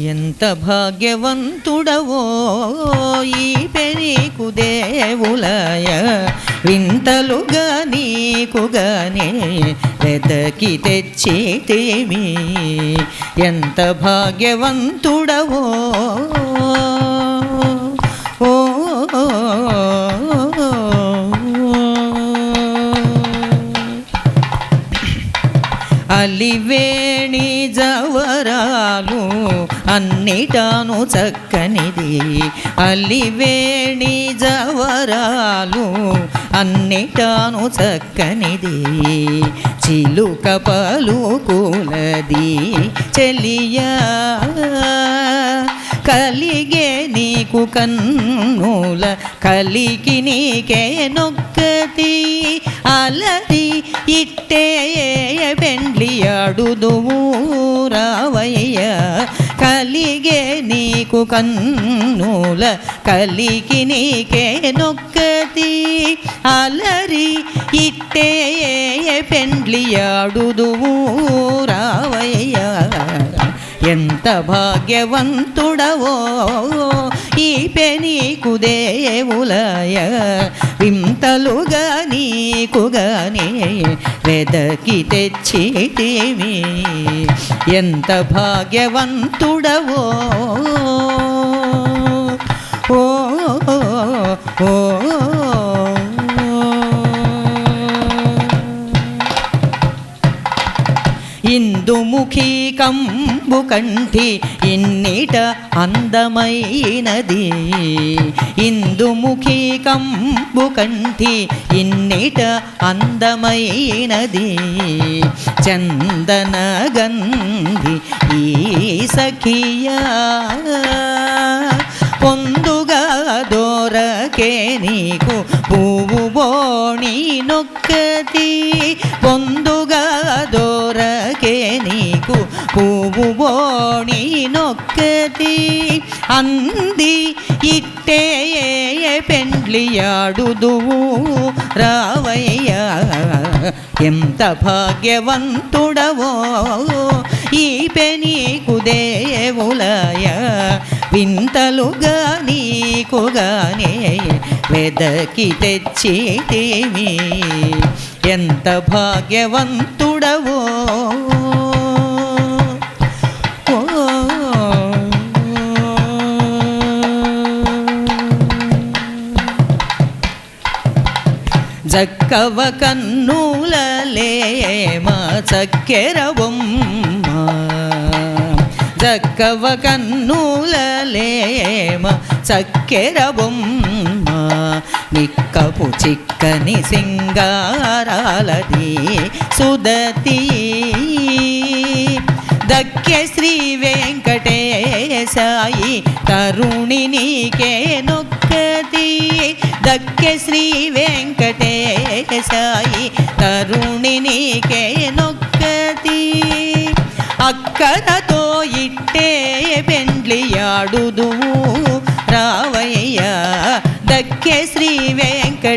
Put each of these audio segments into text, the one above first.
ఎంత భాగ్యవంతుడవో ఈ పెనీకు దేవులయ. వింతలుగా నీకుగానే వెతకి తెచ్చితేమి ఎంత భాగ్యవంతుడవో అలివేణి జవరాలు అన్నిటాను చక్కనిది. అలివేణి జవరాలు అన్నిటాను చక్కనిది. చిలుక పలుకులది చెలియా. కలిగే నీకు కన్నుల కలికి నీకే నొక్కతి. అలది ఇట్టే పెండ్లి అడుదువు రావయ్య. కలిగే నీకు కన్నుల కలికి నీకే నొక్కతి. అలరి ఇట్టే పెండ్లి అడుదువు రావయ్య. ఎంత భాగ్యవంతుడవో ఈ పెనీకు దేవులయ వింతలుగా నీకుగానే వెదకి తెచ్చితేమి ఎంత భాగ్యవంతుడవో. ఓ ఓ ఇందుముఖి కంబు కంఠి ఇన్నిట అందమైనది. ఇందుముఖి కంబు కంఠి ఇన్నిట అందమైనది. చందన గంధి ఈ సఖియా పొందుగా దొరకే నీకు పువ్వు బోణి నొక్కతి. పొందు పువ్వు బోణి నొక్కతి అంది ఇట్టే పెండ్లియాడుదువు రావయ్య. ఎంత భాగ్యవంతుడవో ఈ పెనీకు దేవులయ వింతలుగా నీకుగానే వెదకి తెచ్చితేమి ఎంత భాగ్యవంతుడవో జక్కవ కన్నులలేమా చక్కెర బొమ్మ. జక్కవ కన్నులలేమ చక్కెర బొమ్మ. నిక్కపు చిక్కని సింగారాలది సుదతి దక్కె శ్రీ వెంకటేశాయి తరుణి నీకే నొక్కతి. దక్కె శ్రీ వెంకటే వెంకటేశాయి తరుణి నీకే నొక్కది అక్కడతో ఇట్టే పెండ్లియాడుదు రావయ్య దక్కే శ్రీ వెంకటేశాయి.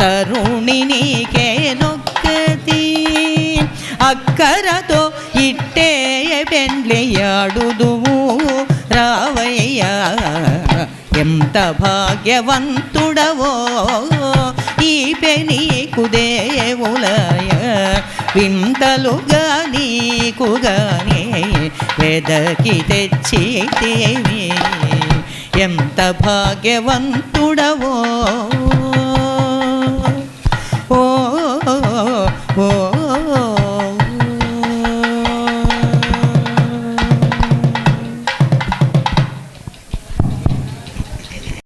తరుణి నీకే నొక్కతి. అక్కరతో ఇట్టే పెండ్లియాడుదువు. రావయ్యా ఎంత భాగ్యవంతుడవో ఈ పెనీకు దేవులయ వింతలుగా నీకుగానే వెదకి తెచ్చితేవి ఎంత భాగ్యవంతుడవో